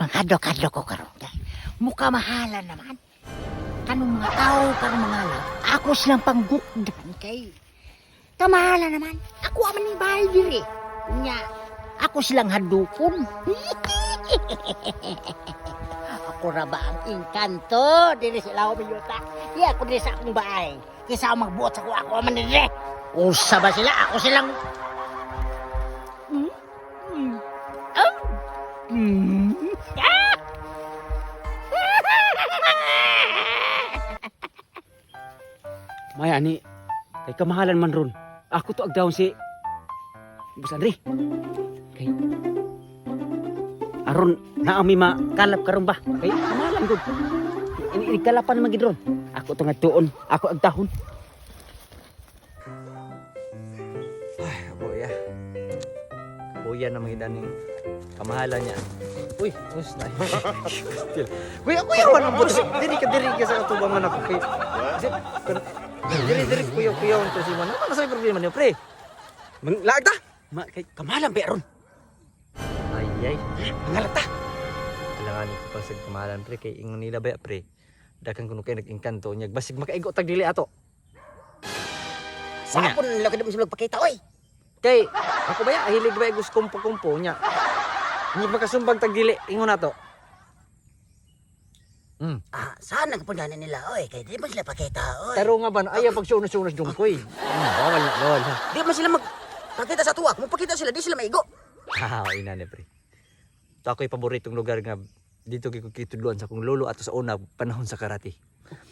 Mangkadlo-kadlo ko karon. Mukha mahala naman. Kanong mga tao karong mga lab, ako silang panggukdan kay. Kamahala naman. Ako aman ni diri. Nya, ako silang hadukon. ako ra ba ang inkanto diri sa lawa biyota. Di ako diri sa akong bahay. Kisa magbuot sa ko ako aman. Usa ba sila? Ako silang Maya ni, kay kamahalan man ron. Ako to agdawon si Bus Andre. Kay Aron naami makalap karon ba? Kay kamahalan gud. Ini, kalapan man gid ron. Ako to nga tuon, ako agdahon. Kuya na mga idaning kamahalan niya. Uy, us na. kuya, kuya, wanang buto. Diri ka, diri ka sa atubangan ako. Kay, diri, diri, kuya, kuya, wanto si man. Ano sa problema niyo, pre? Laag ta? Ma, kay kamahalan ba ron? Ay, ay. Mangalata. Kailangan ko pang sa kamahalan, pre. Kay ingon nila ba, pre? Dakan ko kayo nag-inkanto niya. Basig makaigo tag dili ato. Sa ako nila kada mo sila pakita oy. Kay, ako ba ya, hilig ba gusto kumpo-kumpo niya. Hindi makasumbag tag dili. Ingon na to. Hmm. Ah, saan nagpundahan nila oy? Kay di mo sila pakita oy. Pero nga ba, ayaw pag sunas-sunas dong koy. Hmm, bawal na, bawal na. Di mo sila mag pakita sa tuwak. Mo pakita sila di sila maigo. Ah, ina na pre. Ito ako'y paboritong lugar nga dito kay kitudluan sa kong lolo ato sa una panahon sa karate.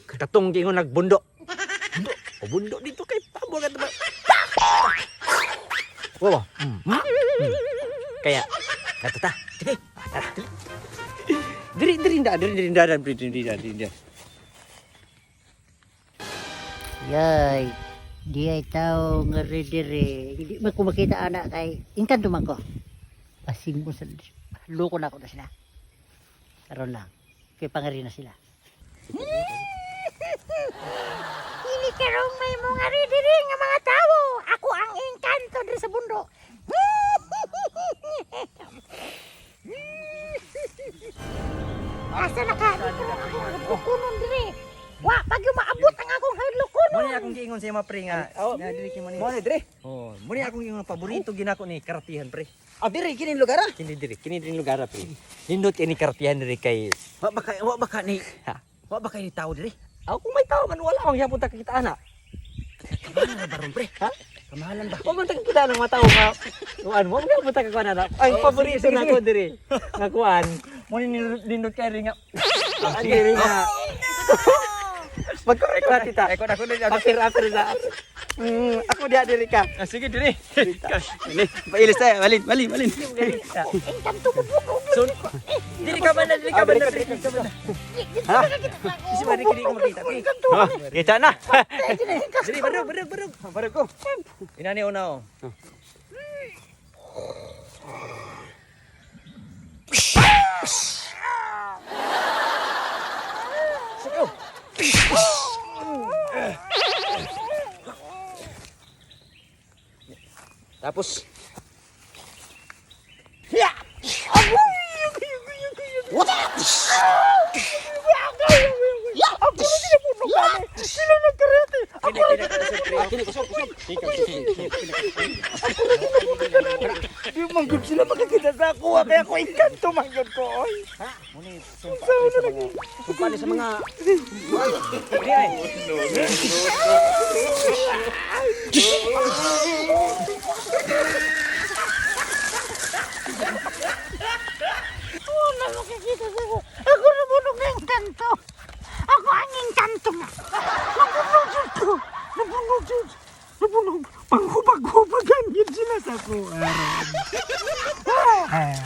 Katong gingon nagbundo. Bundo. O bundo dito kay pabo ka ba? Wow. Hmm. Hmm. Kaya kato ta. Sige. Ah, tara. Diri diri nda diri diri nda diri diri nda diri nda. Yay. Di ay tao nga redere. Hindi man ko makita anak kay inkanto man ko. Pasing mo sa loko na ako na sila. Karon lang. Kay pangari na sila. Hindi karong may mga redere nga mga tao. Ako ang inkanto diri sa bundok. Asa na ka? Kukunon diri. Wa, pag yung maabot ang akong hadlukunon. Muni akong giingon sa mga pre nga. Oh, diri ni. Mo ni dire. Oh, muni akong giingon paborito ginako ni karatihan pre. Ah, dire kini lugar ah. Kini diri, kini diri lugar pre. Nindot kini karatihan diri kay Wa ba kay wa ba ka ni wa ba kay ni tao dire? Ako kung may tao man wala mang yapon ta kita ana. Kamahalan na ba ron pre? Ha? Kamahalan ba? Wa man ta kita ng mga tao nga. Kuan mo nga mo ta ka kuan ana. Ay paborito na ko diri. Nga kuan. Mo ni nindot kay ri nga. Ang diri nga. Magkorek na tita. Ako na ko na after after na. Mm, ako dia diri ka. sige diri. Ini, pailis tayo. Malin, malin, malin. So, diri ka man na diri ka man na diri ka man. Ha? Isi ba diri ko makita. pre? Oh, kita na. Diri barog barog barog. Barog ko. Inani una oh. Tapos kini kini kini kusog kusog. Yung manggod sila makakita sa ako. ah, Kaya ako inkanto manggod ko. Oy. Muni sumpa sa mga sumpa ni sa mga oh, na makikita sa ako. Ako na bunog na yung tanto. Ako ang yung tanto na. Nabunog yun ko. Nabunog yun. Nabunog. Panghubag-hubagan yun sila sa ako. Hey!